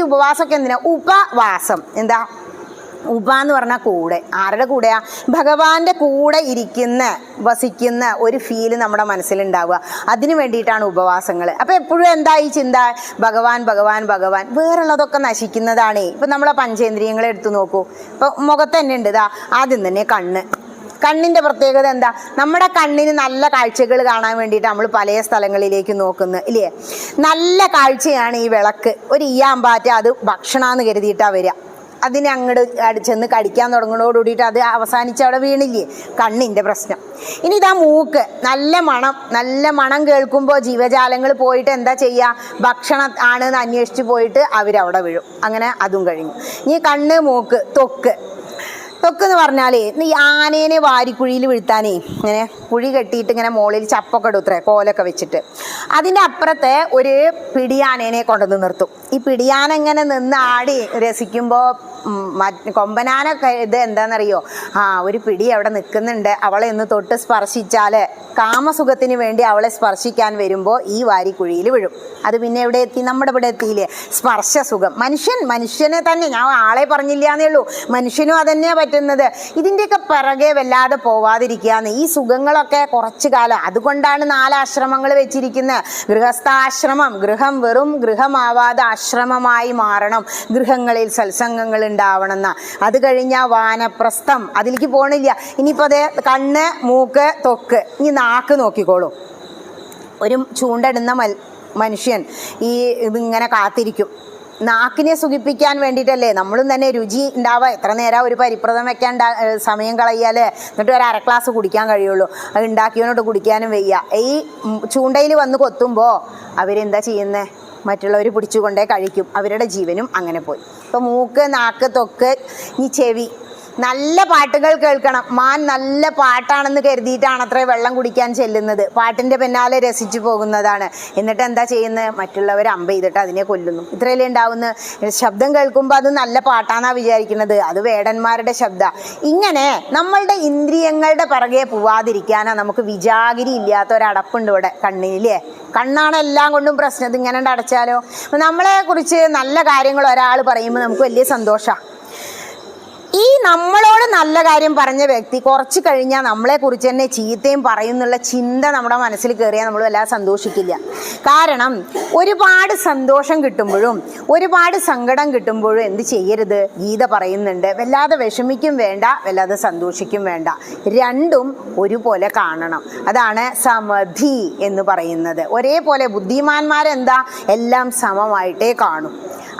ഈ ഉപവാസമൊക്കെ എന്തിനാ? ഉപവാസം. എന്താ? ഉപ എന്ന് പറഞ്ഞാൽ കൂടെ. ആരുടെ കൂടെയാ? ഭഗവാന്റെ കൂടെ ഇരിക്കുന്ന വസിക്കുന്ന ഒരു ഫീൽ നമ്മുടെ മനസ്സിലുണ്ടാവുക. അതിനു വേണ്ടിയിട്ടാണ് ഉപവാസങ്ങൾ. അപ്പം എപ്പോഴും എന്താ ഈ ചിന്ത? ഭഗവാൻ ഭഗവാൻ ഭഗവാൻ. വേറുള്ളതൊക്കെ നശിക്കുന്നതാണേ. ഇപ്പം നമ്മളെ പഞ്ചേന്ദ്രിയങ്ങളെ എടുത്തു നോക്കൂ. ഇപ്പം മുഖത്ത് തന്നെ ഉണ്ട്. ഇതാ ആദ്യം തന്നെ കണ്ണ്. കണ്ണിന്റെ പ്രത്യേകത എന്താ? നമ്മുടെ കണ്ണിന് നല്ല കാഴ്ചകൾ കാണാൻ വേണ്ടിയിട്ട് നമ്മൾ പല സ്ഥലങ്ങളിലേക്ക് നോക്കുന്നു ഇല്ലേ? നല്ല കാഴ്ചയാണ് ഈ വിളക്ക്. ഒരു ഈയാമ്പാറ്റ അത് ഭക്ഷണമെന്ന് കരുതിയിട്ടാണ് വരിക. അതിനെ അങ്ങോട്ട് ചെന്ന് കടിക്കാൻ തുടങ്ങുന്നതോട് കൂടിയിട്ട് അത് അവസാനിച്ച് അവിടെ വീണില്ലേ? കണ്ണിന്റെ പ്രശ്നം. ഇനി ഇതാ മൂക്ക്. നല്ല മണം. നല്ല മണം കേൾക്കുമ്പോൾ ജീവജാലങ്ങൾ പോയിട്ട് എന്താ ചെയ്യുക ഭക്ഷണം ആണെന്ന് അന്വേഷിച്ച് പോയിട്ട് അവരവിടെ വീഴും. അങ്ങനെ അതും കഴിഞ്ഞു. ഇനി കണ്ണ് മൂക്ക് തൊക്ക്. തൊക്ക് എന്ന് പറഞ്ഞാലേ ഈ ആനേനെ വാരിക്കുഴിയിൽ വീഴ്ത്താനേ ഇങ്ങനെ കുഴി കെട്ടിയിട്ട് ഇങ്ങനെ മോളിൽ ചപ്പൊക്കെ ഇടുത്രേ കോലൊക്കെ വെച്ചിട്ട്. അതിന്റെ അപ്പുറത്തെ ഒരു പിടിയാനേനെ കൊണ്ടുവന്ന് നിർത്തും. ഈ പിടിയാന ഇങ്ങനെ നിന്ന് ആടി രസിക്കുമ്പോൾ കൊമ്പനാന ഇത് എന്താണെന്നറിയോ ആ ഒരു പിടി അവിടെ നിൽക്കുന്നുണ്ട് അവളെ ഒന്ന് തൊട്ട് സ്പർശിച്ചാൽ കാമസുഖത്തിന് വേണ്ടി അവളെ സ്പർശിക്കാൻ വരുമ്പോൾ ഈ വാരിക്കുഴിയിൽ വീഴും. അത് പിന്നെ എവിടെ എത്തി? നമ്മുടെ ഇവിടെ എത്തിയില്ലേ? സ്പർശസുഖം. മനുഷ്യൻ മനുഷ്യനെ തന്നെ. ഞാൻ ആളെ പറഞ്ഞില്ല എന്നേ ഉള്ളൂ. മനുഷ്യനും അതന്നെയാണ് പറ്റുന്നത്. ഇതിന്റെയൊക്കെ പിറകെ വല്ലാതെ പോവാതിരിക്കുകയെന്ന് ഈ സുഖങ്ങളൊക്കെ കുറച്ചു കാലം. അതുകൊണ്ടാണ് നാലാശ്രമങ്ങൾ വെച്ചിരിക്കുന്നത്. ഗൃഹസ്ഥാശ്രമം. ഗൃഹം വെറും ഗൃഹമാവാതെ ആശ്രമമായി മാറണം. ഗൃഹങ്ങളിൽ സത്സംഗങ്ങൾ ഉണ്ടാവണം എന്ന അത് കഴിഞ്ഞാൽ വാനപ്രസ്ഥം. അതിലേക്ക് പോകണില്ല ഇനിയിപ്പോൾ അതേ കണ്ണ് മൂക്ക് തൊക്ക്. ഇനി നാക്ക് നോക്കിക്കോളൂ. ഒരു ചൂണ്ടടുന്ന മൽ മനുഷ്യൻ ഈ ഇതിങ്ങനെ കാത്തിരിക്കും. നാക്കിനെ സുഖിപ്പിക്കാൻ വേണ്ടിയിട്ടല്ലേ? നമ്മളും തന്നെ രുചി ഉണ്ടാവുക എത്ര നേരം ഒരു പരിപ്രദം വെക്കാൻ സമയം കളയാലേ. എന്നിട്ട് ഒരു അര ഗ്ലാസ് കുടിക്കാൻ കഴിയുള്ളൂ. അത് ഉണ്ടാക്കിയവനോട്ട് കുടിക്കാനും വയ്യ. ഈ ചൂണ്ടയിൽ വന്ന് കൊത്തുമ്പോൾ അവരെന്താ ചെയ്യുന്നത് മറ്റുള്ളവർ പിടിച്ചുകൊണ്ടേ കഴിക്കും. അവരുടെ ജീവനും അങ്ങനെ പോയി. ഇപ്പോൾ മൂക്ക് നാക്ക് തൊക്ക് ഈ ചെവി നല്ല പാട്ടുകൾ കേൾക്കണം. മാൻ നല്ല പാട്ടാണെന്ന് കരുതിയിട്ടാണ് അത്ര വെള്ളം കുടിക്കാൻ ചെല്ലുന്നത്. പാട്ടിന്റെ പിന്നാലെ രസിച്ചു പോകുന്നതാണ്. എന്നിട്ട് എന്താ ചെയ്യുന്നത്? മറ്റുള്ളവർ അമ്പ ചെയ്തിട്ട് അതിനെ കൊല്ലുന്നു. ഇത്രയല്ലേ ഉണ്ടാവുന്ന? ശബ്ദം കേൾക്കുമ്പോൾ അത് നല്ല പാട്ടാണെന്നാണ് വിചാരിക്കുന്നത്. അത് വേടന്മാരുടെ ശബ്ദ. ഇങ്ങനെ നമ്മളുടെ ഇന്ദ്രിയങ്ങളുടെ പിറകെ പോവാതിരിക്കാനാ നമുക്ക് വിജാഗിരി ഇല്ലാത്ത ഒരടപ്പുണ്ട് ഇവിടെ കണ്ണിലേ കണ്ണാണ് എല്ലാം കൊണ്ടും പ്രശ്നം. ഇത് ഇങ്ങനെ അടച്ചാലോ? നമ്മളെ കുറിച്ച് നല്ല കാര്യങ്ങൾ ഒരാൾ പറയുമ്പോൾ നമുക്ക് വലിയ സന്തോഷമാണ് ഈ നമ്മളോട് നല്ല കാര്യം പറഞ്ഞ വ്യക്തി കുറച്ച് കഴിഞ്ഞാൽ നമ്മളെ കുറിച്ച് തന്നെ ചീത്തയും പറയുന്നുള്ള ചിന്ത നമ്മുടെ മനസ്സിൽ കയറിയാൽ നമ്മൾ വല്ലാതെ സന്തോഷിക്കില്ല. കാരണം ഒരുപാട് സന്തോഷം കിട്ടുമ്പോഴും ഒരുപാട് സങ്കടം കിട്ടുമ്പോഴും എന്ത് ചെയ്യരുത്? ഗീത പറയുന്നുണ്ട് വല്ലാതെ വിഷമിക്കും വേണ്ട വല്ലാതെ സന്തോഷിക്കും വേണ്ട. രണ്ടും ഒരുപോലെ കാണണം. അതാണ് സമധി എന്ന് പറയുന്നത്. ഒരേപോലെ ബുദ്ധിമാന്മാരെന്താ? എല്ലാം സമമായിട്ടേ കാണും.